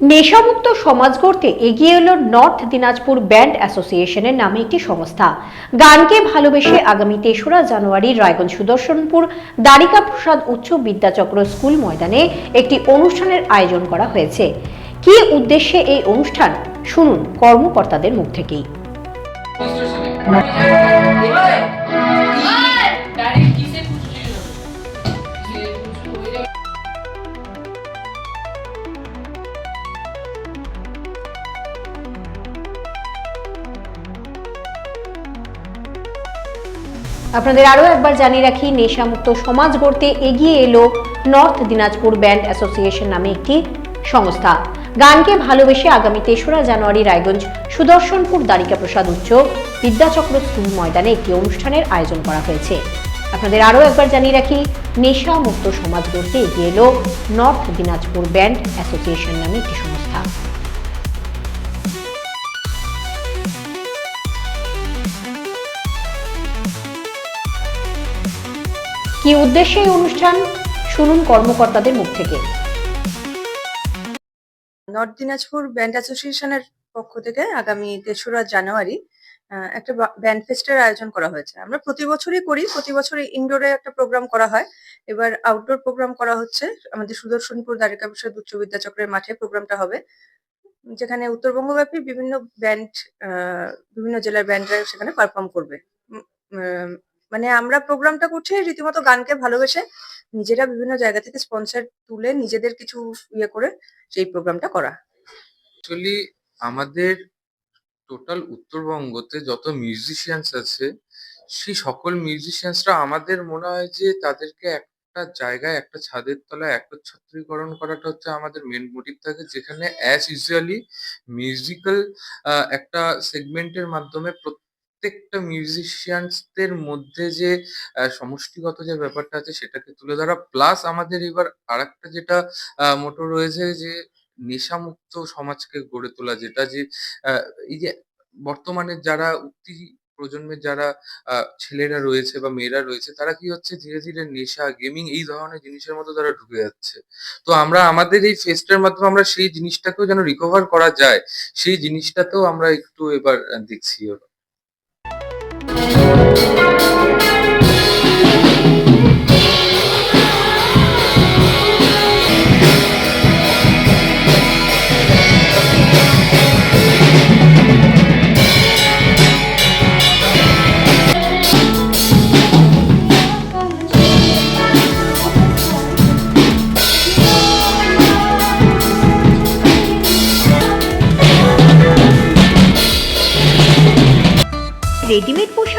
নেশামুক্ত সমাজ গড়তে এগিয়ে এলো নর্থ দিনাজপুর ব্যান্ড অ্যাসোসিয়েশনের নামে একটি সংস্থা গানকে ভালোবেসে আগামী তেসরা জানুয়ারি রায়গঞ্জ সুদর্শনপুর দ্বারিকা প্রসাদ উচ্চ বিদ্যাচক্র স্কুল ময়দানে একটি অনুষ্ঠানের আয়োজন করা হয়েছে কি উদ্দেশ্যে এই অনুষ্ঠান শুনুন কর্মকর্তাদের মুখ থেকেই আপনাদের আরও একবার জানিয়ে রাখি, নেশামুক্ত সমাজ গড়তে এগিয়ে এলো নর্থ দিনাজপুর ব্যান্ড অ্যাসোসিয়েশন নামে একটি সংস্থা। গানকে ভালোবেসে আগামী তেসরা জানুয়ারি রায়গঞ্জ সুদর্শনপুর দ্বারিকা প্রসাদ উচ্চ বিদ্যাচক্র স্কুল ময়দানে একটি অনুষ্ঠানের আয়োজন করা হয়েছে। আপনাদের আরও একবার জানিয়ে রাখি, নেশামুক্ত সমাজ গড়তে এগিয়ে এলো নর্থ দিনাজপুর ব্যান্ড অ্যাসোসিয়েশন নামে একটি সংস্থা। কি উদ্দেশ্যে এই অনুষ্ঠান? শুনুন কর্মকর্তাদের মুখ থেকে। নর্থ দিনাজপুর ব্যান্ড অ্যাসোসিয়েশনের পক্ষ থেকে আগামী তেসরা জানুয়ারি একটা ব্যান্ড ফেস্টের আয়োজন করা হয়েছে। আমরা প্রতি বছরই করি, প্রতি বছরই ইনডোরে একটা প্রোগ্রাম করা হয়। এবার আউটডোর প্রোগ্রাম করা হচ্ছে। আমাদের সুদর্শনপুর দ্বারিকা প্রসাদ উচ্চ বিদ্যাচক্রের মাঠে প্রোগ্রামটা হবে, যেখানে উত্তরবঙ্গব্যাপী বিভিন্ন ব্যান্ড বিভিন্ন জেলার ব্যান্ডরা সেখানে পারফর্ম করবে। মানে আমরা প্রোগ্রামটা করছি রীতিমতো গানকে ভালোবেসে নিজেরা বিভিন্ন জায়গা থেকে স্পন্সর তুলে নিজেদের কিছু ইয়ে করে সেই প্রোগ্রামটা করা। অ্যাকচুয়ালি আমাদের টোটাল উত্তরবঙ্গতে যত মিউজিশিয়ানস আছে, সেই সকল মিউজিশিয়ানসরা আমাদের মনে হয় যে তাদেরকে একটা জায়গায়, একটা ছাদের তলায় একত্রীকরণ করাটা হচ্ছে আমাদের মেন মোটিভ থাকে। যেখানে অ্যাজ ইউজুয়ালি মিউজিক্যাল একটা সেগমেন্টের মাধ্যমে প্রত্যেকটা মিউজিশিয়ানসদের মধ্যে যে সমষ্টিগত যে ব্যাপারটা আছে সেটাকে তুলে ধরা। প্লাস আমাদের এবার আরেকটা যেটা মোটো রয়েছে যে, নেশামুক্ত সমাজকে গড়ে তোলা যেটা যে এই যে বর্তমানে যারা উক্তি প্রজন্মের যারা ছেলেরা রয়েছে বা মেয়েরা রয়েছে, তারা কি হচ্ছে ধীরে ধীরে নেশা গেমিং এই ধরনের জিনিসের মধ্যে তারা ঢুকে যাচ্ছে। তো আমরা আমাদের এই ফেস্টের মাধ্যমে আমরা সেই জিনিসটাকেও যেন রিকভার করা যায়, সেই জিনিসটাতেও আমরা একটু এবার দেখছি ওর রেডিমেড